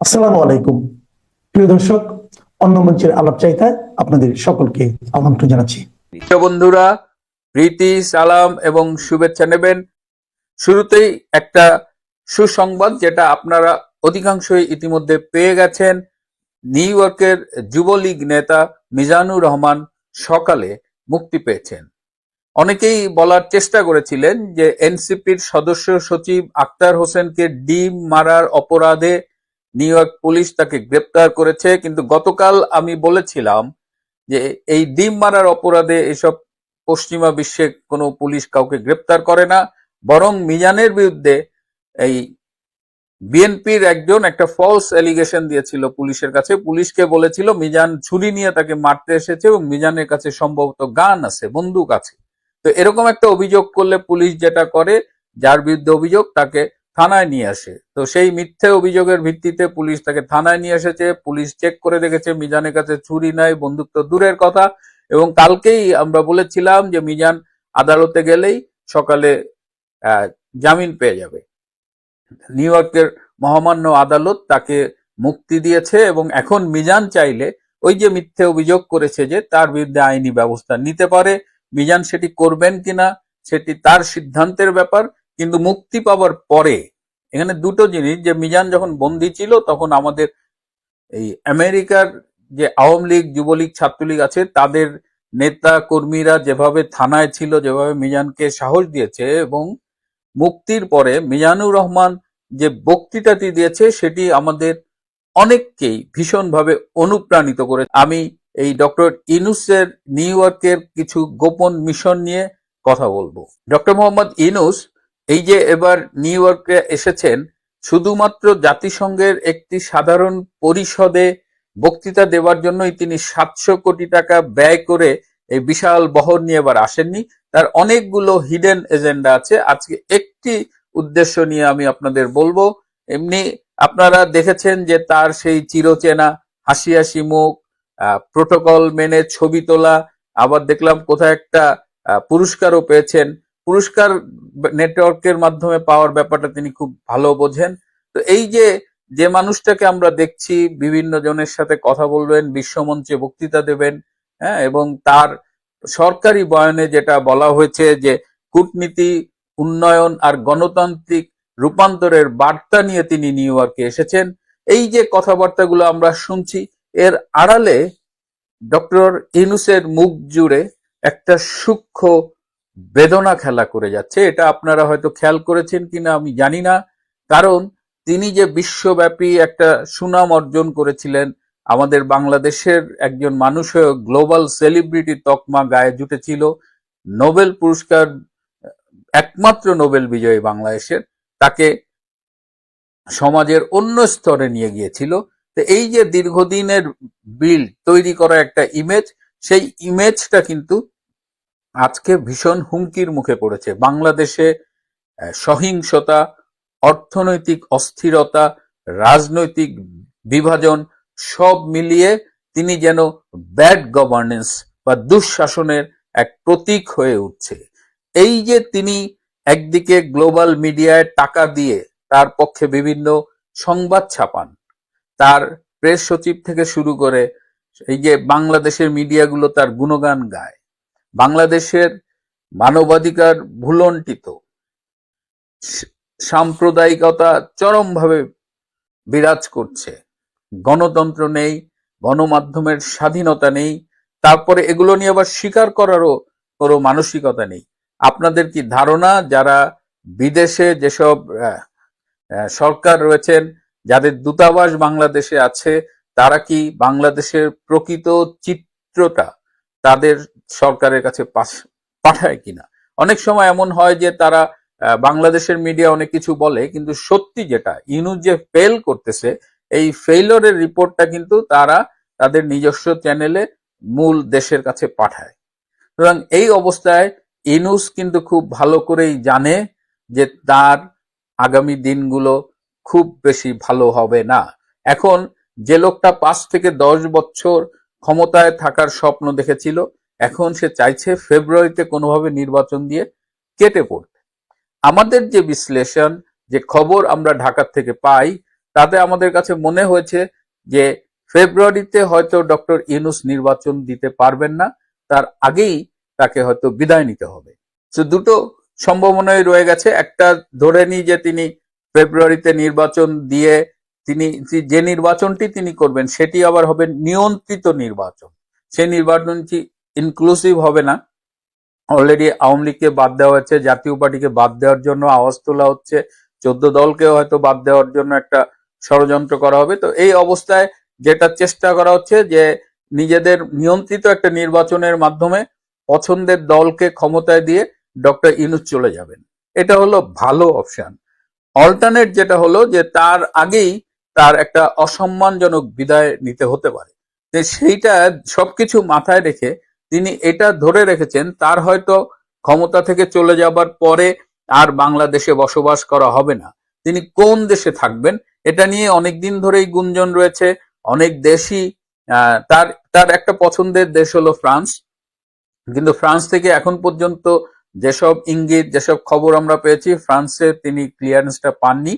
আসসালামু আলাইকুম। প্রিয় দর্শক, অন্য মঞ্চের আলাপ চাইতায় আপনাদের সকলকে আমন্ত্রণ জানাচ্ছি। বন্ধুরা, প্রীতি, সালাম এবং শুভেচ্ছা নেবেন। শুরুতেই একটা সুসংবাদ যেটা আপনারা অধিকাংশই ইতিমধ্যে পেয়ে গেছেন। নিউ ইয়র্কের যুবলীগ নেতা মিজানুর রহমান সকালে মুক্তি পেয়েছেন। অনেকেই বলার চেষ্টা করেছিলেন যে এনসিপির সদস্য সচিব আক্তার হোসেনকে ডিম মারার অপরাধে নিউ ইয়র্ক পুলিশ তাকে গ্রেপ্তার করেছে, কিন্তু গতকাল আমি বলেছিলাম যে এই ডিম মারার অপরাধে এসব পশ্চিমা বিশ্বে কোনো পুলিশ কাউকে গ্রেপ্তার করে না, বরং মিজানের বিরুদ্ধে এই বিএনপির একজন একটা ফলস এলিগেশন দিয়েছিল পুলিশের কাছে। পুলিশকে বলেছিল মিজান ছুরি নিয়ে তাকে মারতে এসেছে এবং মিজানের কাছে সম্ভবত গান আছে, বন্দুক আছে। তো এরকম একটা অভিযোগ করলে পুলিশ যেটা করে, যার বিরুদ্ধে অভিযোগ তাকে থানায় নিয়ে আসে। তো সেই মিথ্যে অভিযোগের ভিত্তিতে পুলিশ তাকে থানায় নিয়ে এসেছে। পুলিশ চেক করে দেখেছে, মিজানের কাছে ছুরি নাই, বন্দুক তো দূরের কথা। এবং কালকেই আমরা বলেছিলাম যে মিজান আদালতে গেলেই সকালে জামিন পেয়ে যাবে। নিউ ইয়র্কের মহামান্য আদালত তাকে মুক্তি দিয়েছে এবং এখন মিজান চাইলে ওই যে মিথ্যে অভিযোগ করেছে যে তার বিরুদ্ধে আইনি ব্যবস্থা নিতে পারে, মিজান সেটি করবেন কিনা, সেটি তার সিদ্ধান্তের ব্যাপার কিন্তু মুক্তি পাওয়ার পরে এখানে দুটো জিনিস, যে মিজান যখন বন্দী ছিল তখন আমাদের এই আমেরিকার যে আওয়ামী লীগ, যুবলীগ, ছাত্রলীগ আছে, তাদের নেতা কর্মীরা যেভাবে থানায় ছিল, যেভাবে মিজানকে সাহস দিয়েছে এবং মুক্তির পরে মিজানুর রহমান যে বক্তৃতাটি দিয়েছে, সেটি আমাদের অনেককেই ভীষণভাবে অনুপ্রাণিত করে আমি এই ডক্টর ইনুসের নিউ ইয়র্কের কিছু গোপন মিশন নিয়ে কথা বলব। ডক্টর মোহাম্মদ ইনুস এই যে এবার নিউ ইয়র্কে এসেছেন, শুধুমাত্র জাতিসংঘের একটি সাধারণ পরিষদে বক্তৃতা দেওয়ার জন্যই তিনি সাতশো কোটি টাকা ব্যয় করে এই বিশাল বহর নিয়ে এবার আসেননি। তার অনেকগুলো হিডেন এজেন্ডা আছে। আজকে একটি উদ্দেশ্য নিয়ে আমি আপনাদের বলব। এমনি আপনারা দেখেছেন যে তার সেই চিরচেনা হাসি হাসি মুখ প্রোটোকল মেনে ছবি তোলা, আবার দেখলাম কোথায় একটা পুরস্কারও পেয়েছেন। পুরস্কার নেটওয়ার্কের মাধ্যমে পাওয়ার ব্যাপারটা তিনি খুব ভালো বোঝেন। তো এই যে যে মানুষটাকে আমরা দেখছি, বিভিন্ন জনের সাথে কথা বলবেন, বিশ্বমঞ্চে বক্তৃতা দেবেন হ্যাঁ এবং তার সরকারি বয়ানে যেটা বলা হয়েছে যে, কূটনীতি, উন্নয়ন আর গণতান্ত্রিক রূপান্তরের বার্তা নিয়ে তিনি নিউ ইয়র্কে এসেছেন। এই যে কথাবার্তাগুলো আমরা শুনছি, এর আড়ালে ডক্টর ইনুসের মুখ জুড়ে একটা সূক্ষ্ম বেদনা খেলা করে যাচ্ছে, এটা আপনারা হয়তো খেয়াল করেছেন কিনা আমি জানি না। কারণ তিনি যে বিশ্বব্যাপী একটা সুনাম অর্জন করেছিলেন, আমাদের বাংলাদেশের একজন মানুষ হয়ে গ্লোবাল সেলিব্রিটি তকমা গায়ে জুটেছিল, নোবেল পুরস্কার, একমাত্র নোবেল বিজয়ী বাংলাদেশের, তাকে সমাজের অন্য স্তরে নিয়ে গিয়েছিল। তো এই যে দীর্ঘদিনের বিল তৈরি করা একটা ইমেজ সেই ইমেজটা কিন্তু আজকে ভীষণ হুমকির মুখে পড়েছে। বাংলাদেশে সহিংসতা, অর্থনৈতিক অস্থিরতা, রাজনৈতিক বিভাজন, সব মিলিয়ে তিনি যেন ব্যাড গভর্নেন্স বা দুঃশাসনের এক প্রতীক হয়ে উঠছে। এই যে তিনি একদিকে গ্লোবাল মিডিয়ায় টাকা দিয়ে তার পক্ষে বিভিন্ন সংবাদ ছাপান, তার প্রেস সচিব থেকে শুরু করে এই যে বাংলাদেশের মিডিয়াগুলো তার গুণগান গায় বাংলাদেশের মানবাধিকার ভুলন্টিত সাম্প্রদায়িকতা চরমভাবে বিরাজ করছে। গণতন্ত্র নেই, গণমাধ্যমের স্বাধীনতা নেই, তারপরে এগুলো নিয়ে আবার স্বীকার করারও কোনো মানসিকতা নেই। আপনাদের কি ধারণা যারা বিদেশে যেসব সরকার রয়েছেন, যাদের দূতাবাস বাংলাদেশে আছে, তারা কি বাংলাদেশের প্রকৃত চিত্রটা তাদের সরকারের কাছে পাঠায় কিনা। অনেক সময় এমন হয় যে তারা বাংলাদেশের মিডিয়া অনেক কিছু বলে, কিন্তু সত্যি যেটা ইউনুস যে ফেল করতেছে, এই ফেইলরের রিপোর্টটা কিন্তু তারা তাদের নিজস্ব চ্যানেলে মূল দেশের কাছে পাঠায়। সুতরাং এই অবস্থায় ইনুস কিন্তু খুব ভালো করেই জানে যে তার আগামী দিনগুলো খুব বেশি ভালো হবে না। এখন যে লোকটা পাঁচ থেকে দশ বছর ক্ষমতায় থাকার স্বপ্ন দেখেছিল এখন সে চাইছে ফেব্রুয়ারিতে কোনোভাবে নির্বাচন দিয়ে কেটে পড়তে। আমাদের যে বিশ্লেষণ, যে খবর আমরা ঢাকার থেকে পাই, তাতে আমাদের কাছে মনে হয়েছে যে ফেব্রুয়ারিতে হয়তো ডক্টর ইউনুস নির্বাচন দিতে পারবেন না, তার আগেই তাকে হয়তো বিদায় নিতে হবে। তো দুটো সম্ভাবনাই রয়ে গেছে। একটা ধরে নিই যে তিনি ফেব্রুয়ারিতে নির্বাচন দিয়ে তিনি, যে নির্বাচনটি তিনি করবেন, সেটি আবার হবে নিয়ন্ত্রিত নির্বাচন। সেই নির্বাচনটি ইনক্লুসিভ হবে না। অলরেডি আওয়ামী লীগকে বাদ দেওয়া হচ্ছে, জাতীয় পার্টিকে বাদ দেওয়ার জন্য আওয়াজ তোলা হচ্ছে, চোদ্দ দলকেও হয়তো বাদ দেওয়ার জন্য একটা ষড়যন্ত্র করা হবে। তো এই অবস্থায় যেটা চেষ্টা করা হচ্ছে যে নিজেদের নিয়ন্ত্রিত একটা নির্বাচনের মাধ্যমে পছন্দের দলকে ক্ষমতায় দিয়ে ডক্টর ইনুস চলে যাবেন। এটা হলো ভালো অপশন। অল্টারনেট যেটা হলো যে তার আগেই তার একটা অসম্মানজনক বিদায় নিতে হতে পারে। সেইটা সবকিছু মাথায় রেখে তিনি এটা ধরে রেখেছেন, তার হয়তো ক্ষমতা থেকে চলে যাবার পরে আর বাংলাদেশে বসবাস করা হবে না। তিনি কোন দেশে থাকবেন, এটা নিয়ে অনেক দিন ধরেই গুঞ্জন রয়েছে। অনেক দেশই তার তার একটা পছন্দের দেশ হলো ফ্রান্স। কিন্তু ফ্রান্স থেকে এখন পর্যন্ত যেসব ইঙ্গিত, যেসব খবর আমরা পেয়েছি, ফ্রান্সে তিনি ক্লিয়ারেন্সটা পাননি।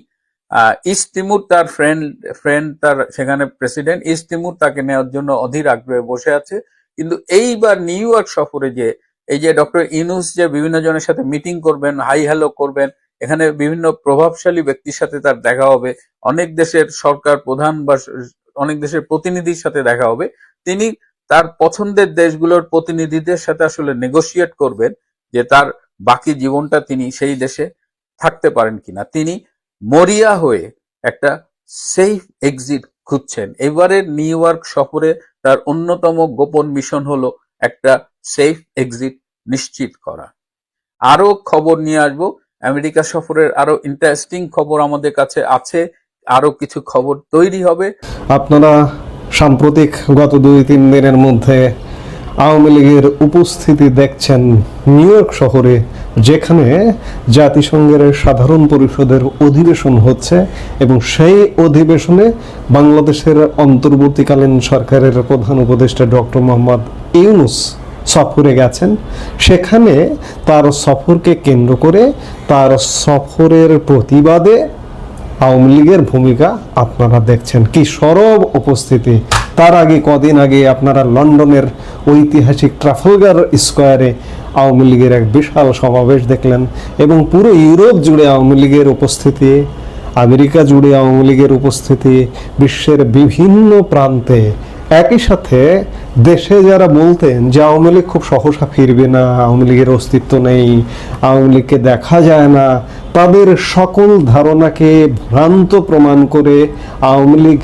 ইস্ট তিমুর তার ফ্রেন্ড ফ্রেন্ড তার সেখানে প্রেসিডেন্ট ইস্ট তিমুর তাকে নেওয়ার জন্য অধীর আগ্রহে বসে আছে। কিন্তু এইবার নিউ ইয়র্ক সফরে যে, এই যে ডক্টর ইনুস যে বিভিন্ন জনের সাথে মিটিং করবেন হাই হ্যালো করবেন, এখানে বিভিন্ন প্রভাবশালী ব্যক্তির সাথে তার দেখা হবে, অনেক দেশের সরকার প্রধান বা অনেক দেশের প্রতিনিধির সাথে দেখা হবে, তিনি তার পছন্দের দেশগুলোর প্রতিনিধিদের সাথে আসলে নেগোশিয়েট করবেন যে তার বাকি জীবনটা তিনি সেই দেশে থাকতে পারেন কিনা। তিনি মরিয়া হয়ে একটা সেফ এক্সিট খুঁজছেন। এবারের নিউ ইয়র্ক সফরে তার অন্যতম গোপন মিশন হলো একটা সেফ এক্সিট নিশ্চিত করা। আরও খবর নিয়ে আসব। আমেরিকা সফরের আরও ইন্টারেস্টিং খবর আমাদের কাছে আছে। আরও কিছু খবর তৈরি হবে। আপনারা সাম্প্রতিক গত দুই তিন দিনের মধ্যে আওয়ামী লীগের উপস্থিতি দেখছেন নিউ ইয়র্ক শহরে, যেখানে জাতিসংঘের সাধারণ পরিষদের অধিবেশন হচ্ছে এবং সেই অধিবেশনে বাংলাদেশের অন্তর্বর্তীকালীন সরকারের প্রধান উপদেষ্টা ডক্টর মোহাম্মদ ইউনুস সফরে গেছেন। সেখানে তার সফরকে কেন্দ্র করে তার সফরের প্রতিবাদে আওয়ামী লীগের ভূমিকা আপনারা দেখছেন। কি সরব উপস্থিতি তার আগে কদিন আগে আপনারা লন্ডনের ঐতিহাসিক ট্রাফলগার স্কোয়ারে আওয়ামী লীগের এক বিশাল সমাবেশ দেখলেন এবং পুরো ইউরোপ জুড়ে আওয়ামী লীগের উপস্থিতি, আমেরিকা জুড়ে আওয়ামী লীগের উপস্থিতি, বিশ্বের বিভিন্ন প্রান্তে একই সাথে দেশে যারা বলতেন যে আওয়ামী লীগ খুব সহসা ফিরবে না, আওয়ামী লীগের অস্তিত্ব নেই, আওয়ামী লীগকে দেখা যায় না, তাদের সকল ধারণাকে ভ্রান্ত প্রমাণ করে আওয়ামী লীগ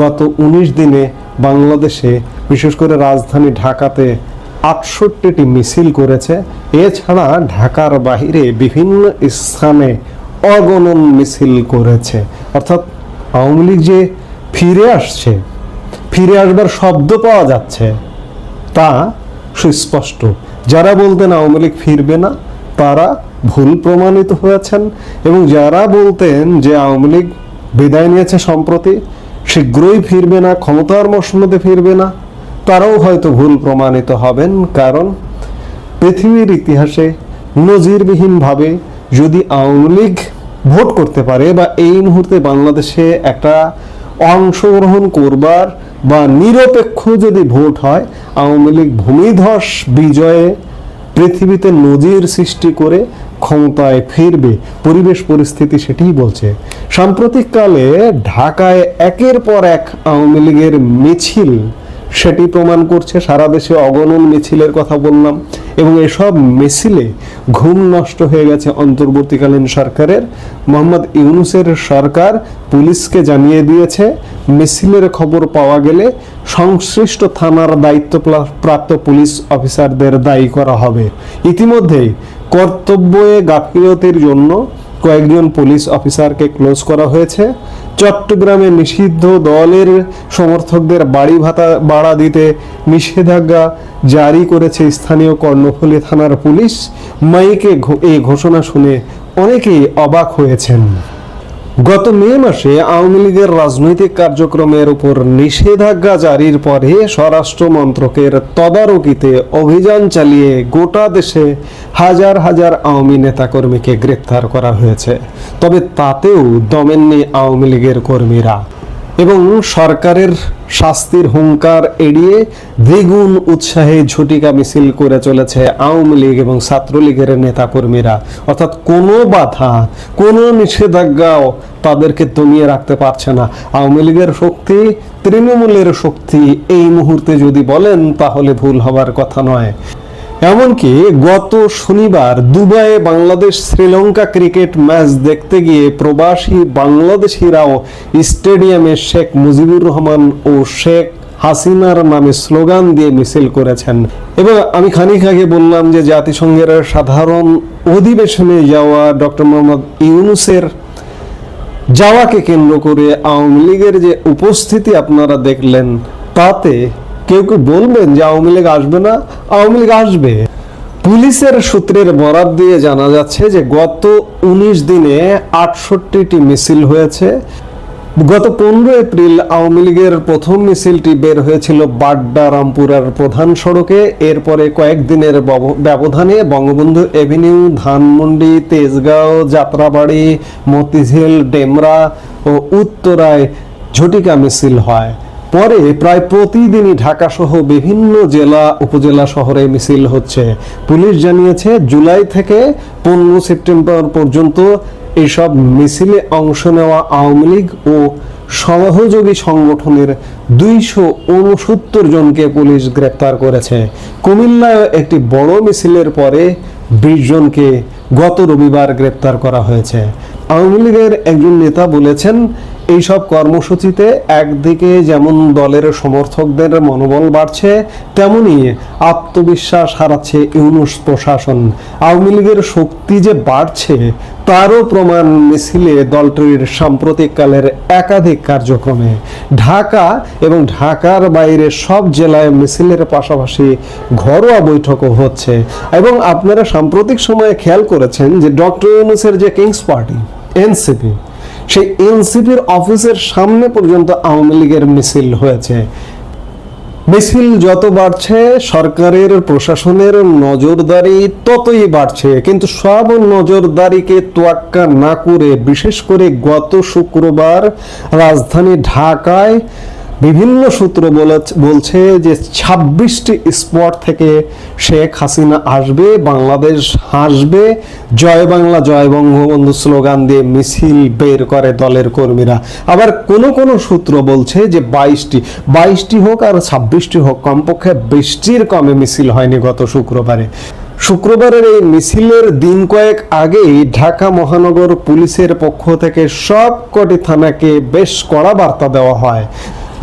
গত উনিশ দিনে বাংলাদেশে, বিশেষ করে রাজধানী ঢাকাতে আটষট্টিটি মিছিল করেছে। এছাড়া ঢাকার বাইরে বিভিন্ন স্থানে অগণন মিছিল করেছে। অর্থাৎ আওয়ামী লীগ যে ফিরে আসছে, ফিরে আসবার শব্দ পাওয়া যাচ্ছে, তা সুস্পষ্ট। যারা বলতেন আওয়ামী লীগ ফিরবে না, তারা ভুল প্রমাণিত হয়েছেন এবং যারা বলতেন যে আওয়ামী লীগ বিদায় নিয়েছে সম্প্রতি শীঘ্রই ফিরবে না, ক্ষমতার মসমতে ফিরবে না। তারাও হয়তো ভুল প্রমাণিত হবেন, কারণ পৃথিবীর ইতিহাসে নজিরবিহীনভাবে যদি আওয়ামী লীগ ভোট করতে পারে বা এই মুহূর্তে বাংলাদেশে একটা অংশগ্রহণ করবার বা নিরপেক্ষ যদি ভোট হয়, আওয়ামী লীগ ভূমিধস বিজয়ে পৃথিবীতে নজির সৃষ্টি করে ক্ষমতায় ফিরবে, পরিবেশ পরিস্থিতি সেটিই বলছে। সাম্প্রতিককালে ঢাকায় একের পর এক আওয়ামী লীগের মিছিল, সেটি প্রমাণ করছে সারা দেশে অগণন মিছিলের কথা বললাম এবং এসব মিছিলে ঘুম নষ্ট হয়ে গেছে অন্তর্বর্তীকালীন সরকারের। মোহাম্মদ ইউনুসের সরকার পুলিশকে জানিয়ে দিয়েছে, মিছিলের খবর পাওয়া গেলে সংশ্লিষ্ট থানার দায়িত্ব প্রাপ্ত পুলিশ অফিসারদের দায়ী করা হবে। ইতিমধ্যেই কর্তব্যে গাফিলতির জন্য কয়েকজন পুলিশ অফিসারকে ক্লোজ করা হয়েছে। চট্টগ্রামে নিষিদ্ধ দলের সমর্থকদের বাড়ি ভাতা বাড়া দিতে নিষেধাজ্ঞা জারি করেছে স্থানীয় কর্ণফুলী থানার পুলিশ। মাইকে এই ঘোষণা শুনে অনেকেই অবাক হয়েছেন। গত মে মাসে আওয়ামী লীগের রাজনৈতিক কার্যক্রমের উপর নিষেধাজ্ঞা জারির পরে স্বরাষ্ট্র মন্ত্রকের তদারকিতে অভিযান চালিয়ে গোটা দেশে হাজার হাজার আওয়ামী নেতাকর্মীকে গ্রেপ্তার করা হয়েছে। তবে তাতেও দমেননি আওয়ামী লীগের কর্মীরা। এবং সরকারের শাস্তির হুঙ্কার এড়িয়ে দ্বিগুণ উৎসাহে ঝটিকা মিছিল করে চলেছে আওয়ামী লীগ এবং ছাত্রলীগের নেতাকর্মীরা। অর্থাৎ কোনো বাধা, কোনো নিষেধাজ্ঞাও তাদেরকে দমিয়ে রাখতে পারছে না। আওয়ামী লীগের শক্তি, তৃণমূলের শক্তি এই মুহূর্তে যদি বলেন তাহলে ভুল হবার কথা নয়। এমনকি গত শনিবার দুবাইয়ে বাংলাদেশ শ্রীলঙ্কা ক্রিকেট ম্যাচ দেখতে গিয়ে প্রবাসী বাংলাদেশিরাও স্টেডিয়ামে শেখ মুজিবুর রহমান ও শেখ হাসিনার নামে স্লোগান দিয়ে মিছিল করেছেন। এবং আমি খানিক আগে বললাম যে জাতিসংঘের সাধারণ অধিবেশনে যাওয়া ডক্টর মোহাম্মদ ইউনুসের যাওয়াকে কেন্দ্র করে আওয়ামী লীগের যে উপস্থিতি আপনারা দেখলেন, তাতে কেউ কেউ বলবেন যে আওয়ামী লীগ আসবে না, আওয়ামী লীগ আসবে। পুলিশের সূত্রের বরাত দিয়ে জানা যাচ্ছে যে গত উনিশ দিনে আটষট্টিটি মিছিল হয়েছে। গত পনেরো এপ্রিল আওয়ামী লীগের প্রথম মিছিলটি বের হয়েছিল বাড্ডা রামপুরার প্রধান সড়কে। এরপরে কয়েকদিনের ব্যবধানে বঙ্গবন্ধু এভিনিউ, ধানমন্ডি, তেজগাঁও, যাত্রাবাড়ি, মতিঝিল, ডেমরা ও উত্তরায় ঝটিকা মিছিল হয়। পরে প্রায় প্রতিদিনই ঢাকা সহ বিভিন্ন জেলা, উপজেলা শহরে মিছিল হচ্ছে। পুলিশ জানিয়েছে, জুলাই থেকে পনেরো সেপ্টেম্বর পর্যন্ত এইসব মিছিলে অংশ নেওয়া আওয়ামী লীগ ও সহযোগী সংগঠনের দুইশো উনসত্তর জনকে পুলিশ গ্রেপ্তার করেছে। কুমিল্লায় একটি বড় মিছিলের পরে বিশ জনকে গত রবিবার গ্রেপ্তার করা হয়েছে। আওয়ামী লীগের একজন নেতা বলেছেন এইসব কর্মসূচিতে একদিকে যেমন দলের সমর্থকদের মনোবল বাড়ছে, তেমনি আত্মবিশ্বাস হারাচ্ছে ইউনুস প্রশাসন। আওয়ামী লীগের শক্তি যে বাড়ছে, তারও প্রমাণ মিছিলে দলটির সাম্প্রতিককালের একাধিক কার্যক্রমে। ঢাকা এবং ঢাকার বাইরে সব জেলায় মিছিলের পাশাপাশি ঘরোয়া বৈঠকও হচ্ছে। এবং আপনারা সাম্প্রতিক সময়ে খেয়াল করেছেন যে ডক্টর ইউনুসের যে কিংস পার্টি, এনসিপি সেই এনসিপির অফিসের সামনে পর্যন্ত আওয়ামী লীগের মিছিল হয়েছে। মিছিল যত বাড়ছে, সরকারের, প্রশাসনের নজরদারি ততই বাড়ছে। কিন্তু সব নজরদারিকে তোয়াক্কা না করে, বিশেষ করে গত শুক্রবার রাজধানী ঢাকায় বিভিন্ন সূত্র বলে- বলছে যে ছাব্বিশটি স্পট থেকে শেখ হাসিনা আসবে, বাংলাদেশ হাসবে। জয় বাংলা, জয় বঙ্গবন্ধু স্লোগান দিয়ে মিছিল বের করে দলের কর্মীরা। আবার কোন কোন সূত্র বলছে যে বাইশটি বাইশটি হোক আর ছাব্বিশটি হোক, কমপক্ষে বৃষ্টির কমে মিছিল হয়নি গত শুক্রবারে। শুক্রবারের এই মিছিলের দিন কয়েক আগেই ঢাকা মহানগর পুলিশের পক্ষ থেকে সব কটি থানাকে বেশ কড়া বার্তা দেওয়া হয়।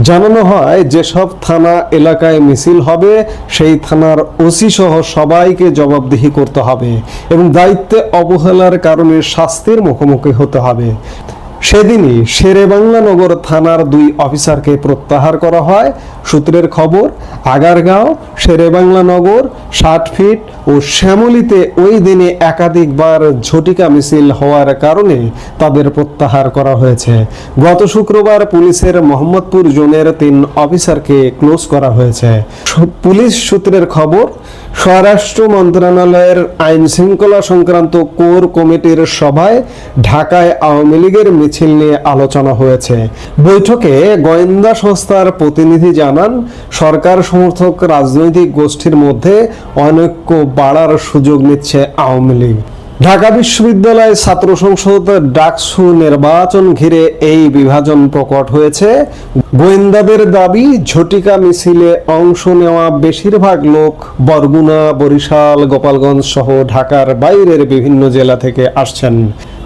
জানানো হয়, যেসব থানা এলাকায় মিছিল হবে, সেই থানার ওসি সহ সবাইকে জবাবদিহি করতে হবে এবং দায়িত্বে অবহেলার কারণে শাস্তির মুখোমুখি হতে হবে। সেদিনই শেরেবাংলা নগর থানার দুই অফিসারকে প্রত্যাহার করা হয়। সূত্রের খবর, আগারগাঁও শেরেবাংলা নগর ষাট ফিট ও শ্যামলিতে ওই দিনে একাধিকবার ঝটিকা মিছিল হওয়ার কারণে তাদের প্রত্যাহার করা হয়েছে। গত শুক্রবার পুলিশের মোহাম্মদপুর জোনের তিন অফিসারকে ক্লোজ করা হয়েছে। পুলিশ সূত্রের খবর স্বরাষ্ট্র মন্ত্রণালয়ের আইন শৃঙ্খলা সংক্রান্ত কোর কমিটির সভায় ঢাকায় আওয়ামী লীগের মিছিল নিয়ে আলোচনা হয়েছে। বৈঠকে গোয়েন্দা সংস্থার প্রতিনিধি জানান, সরকার সমর্থক রাজনৈতিক গোষ্ঠীর মধ্যে অনৈক্য বাড়ার সুযোগ নিচ্ছে আওয়ামী লীগ। ঢাকা বিশ্ববিদ্যালয় ছাত্র সংসদ ডাকসু নির্বাচন ঘিরে এই বিভাজন প্রকট হয়েছে। গোয়েন্দাদের দাবি, ঝটিকা মিছিলে অংশ নেওয়া বেশিরভাগ লোক বরগুনা, বরিশাল, গোপালগঞ্জ সহ ঢাকার বাইরের বিভিন্ন জেলা থেকে আসছেন।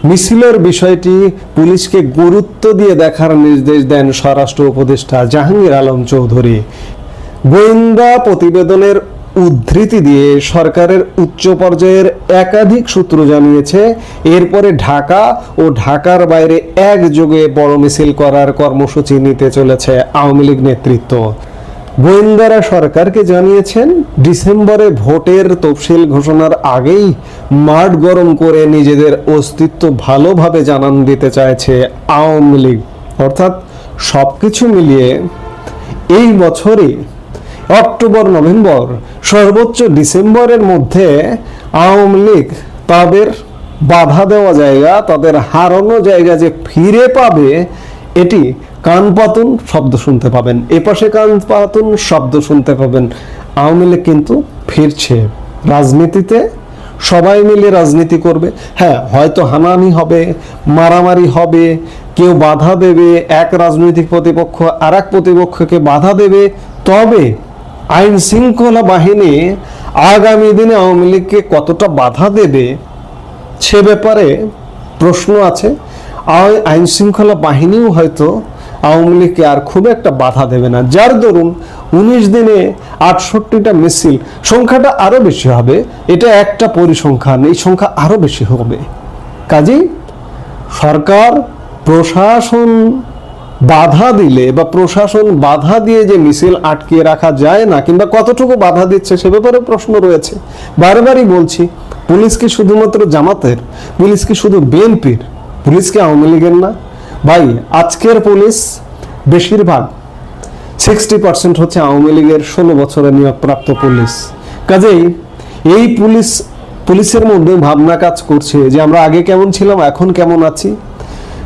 মিছিলের বিষয়টি পুলিশকে গুরুত্ব দিয়ে দেখার নির্দেশ দেন স্বরাষ্ট্র উপদেষ্টা জাহাঙ্গীর আলম চৌধুরী। গোয়েন্দা প্রতিবেদনের উদ্ধৃতি দিয়ে সরকারের উচ্চ পর্যায়ের একাধিক সূত্র জানিয়েছে, এরপরে ঢাকা ও ঢাকার বাইরে একযোগে বড় মিছিল করার কর্মসূচি নিতে চলেছে আওয়ামী লীগ নেতৃত্ব। গোয়েন্দারা সরকারকে জানিয়েছেন, ডিসেম্বরে ভোটের তফসিল ঘোষণার আগেই মাঠ গরম করে নিজেদের অস্তিত্ব ভালোভাবে জানান দিতে চাইছে আওয়ামী লীগ। অর্থাৎ সবকিছু মিলিয়ে এই বছরে অক্টোবর, নভেম্বর, সর্বোচ্চ ডিসেম্বরের মধ্যে আওয়ামী লীগ তাদের বাধা দেওয়া জায়গা, তাদের হারানো জায়গা যে ফিরে পাবে, এটি কান পাতুন শব্দ শুনতে পাবেন। এপাশে কান পাতুন শব্দ শুনতে পাবেন। আওয়ামী লীগ কিন্তু ফিরছে রাজনীতিতে। সবাই মিলে রাজনীতি করবে। হ্যাঁ হয়তো হানাহানি হবে, মারামারি হবে, কেউ বাধা দেবে, এক রাজনৈতিক প্রতিপক্ষ আর এক প্রতিপক্ষকে বাধা দেবে। তবে আইন শৃঙ্খলা বাহিনী আগামী দিনে আওয়ামী লীগকে কতটা বাধা দেবে সে ব্যাপারে প্রশ্ন আছে। আই- আইন শৃঙ্খলা বাহিনীও হয়তো আওয়ামী লীগকে আর খুব একটা বাধা দেবে না। যার দরুন উনিশ দিনে আটষট্টিটা মিছিল, সংখ্যাটা আরও বেশি হবে। এটা একটা পরিসংখ্যান, এই সংখ্যা আরও বেশি হবে। কাজেই সরকার, প্রশাসন বাধা দিলে বা প্রশাসন বাধা দিয়ে যে মিছিল আটকিয়ে রাখা যায় না কিংবা কতটুকু বাধা দিচ্ছে সে ব্যাপারে প্রশ্ন রয়েছে। বারবারই বলছি, পুলিশ কি শুধুমাত্র জামাতের? পুলিশ কি শুধু বিএনপির? পুলিশ কি আওয়ামী লীগের না? ভাই, আজকের পুলিশ বেশিরভাগ সিক্সটি পার্সেন্ট হচ্ছে আওয়ামী লীগের ষোলো বছরের নিয়োগপ্রাপ্ত পুলিশ। কাজেই এই পুলিশ, পুলিশের মধ্যে ভাবনা কাজ করছে যে আমরা আগে কেমন ছিলাম, এখন কেমন আছি?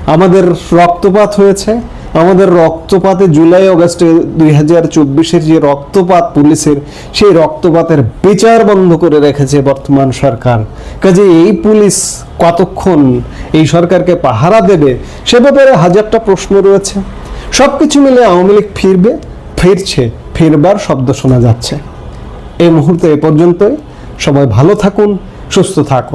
আমাদের রক্তপাত হয়েছে আমাদের রক্তপাতে জুলাই অগস্টে দুই হাজার চব্বিশের যে রক্তপাত পুলিশের, সেই রক্তপাতের বিচার বন্ধ করে রেখেছে বর্তমান সরকার। কাজে এই পুলিশ কতক্ষণ এই সরকারকে পাহারা দেবে, সে ব্যাপারে হাজারটা প্রশ্ন রয়েছে। সব কিছু মিলে আওয়ামী লীগ ফিরবে, ফিরছে, ফিরবার শব্দ শোনা যাচ্ছে। এই মুহূর্তে এ পর্যন্তই। সবাই ভালো থাকুন, সুস্থ থাকুন।